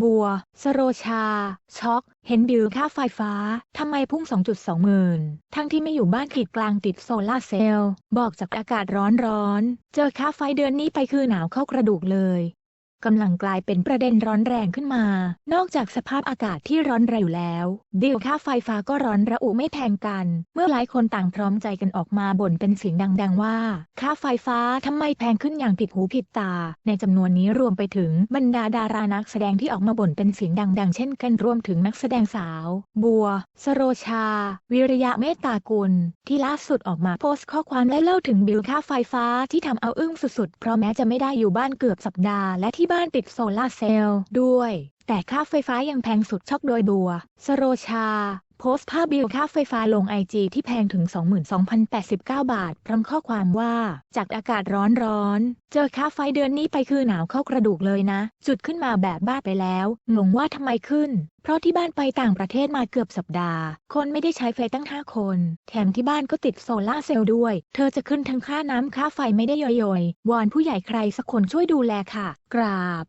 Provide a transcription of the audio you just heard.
บัว สโรชา ช็อก เห็นบิลค่าไฟฟ้า ทำไมพุ่ง 2.2 หมื่น ทั้งที่ไม่อยู่บ้านขีดกลางติดโซลาเซลล์ บอกจากอากาศร้อนร้อนๆเจอค่าไฟเดือนนี้ไปคือหนาวเข้ากระดูกเลย กำลังกลายเป็นประเด็นร้อนแรงขึ้นมา นอกจากสภาพอากาศที่ร้อนแรงอยู่แล้วบิลค่าไฟฟ้าก็ร้อนระอุไม่แพงกัน เมื่อหลายคนต่างพร้อมใจกันออกมาบ่นเป็นเสียงดัง ๆ ว่า ค่าไฟฟ้าทำไมแพงขึ้นอย่างผิดหูผิดตา ในจำนวนนี้รวมไปถึงบรรดาดารานักแสดงที่ออกมาบ่นเป็นเสียงดัง ๆ เช่นกันรวมถึงนักแสดงสาว บัว สโรชา วิริยะเมตตากุล ที่ล่าสุดออกมาโพสต์ข้อความและเล่าถึงบิลค่าไฟฟ้าที่ทำเอาอึ้งสุดๆ เพราะแม้จะไม่ได้อยู่บ้านเกือบสัปดาห์และที่บ้านติดโซลาร์เซลล์ด้วย แต่ค่าไฟฟ้ายังแพงสุดช็อกโดยบัว สโรชา โพสต์ภาพบิลค่าไฟฟ้าลงไอจีที่แพงถึง 22,089 บาท พร้อมข้อความว่า จากอากาศร้อนร้อนๆเจอค่าไฟเดือนนี้ไปคือหนาวเข้ากระดูกเลยนะ จุดขึ้นมาแบบบ้าไปแล้ว งงว่าทำไมขึ้น เพราะที่บ้านไปต่างประเทศมาเกือบสัปดาห์ คนไม่ได้ใช้ไฟตั้ง 5 คน แถมที่บ้านก็ติดโซลาเซลล์ด้วย เธอจะขึ้นทั้งค่าน้ำค่าไฟไม่ได้ย่อยๆวอนผู้ใหญ่ใครสักคนช่วยดูแลค่ะ กราบ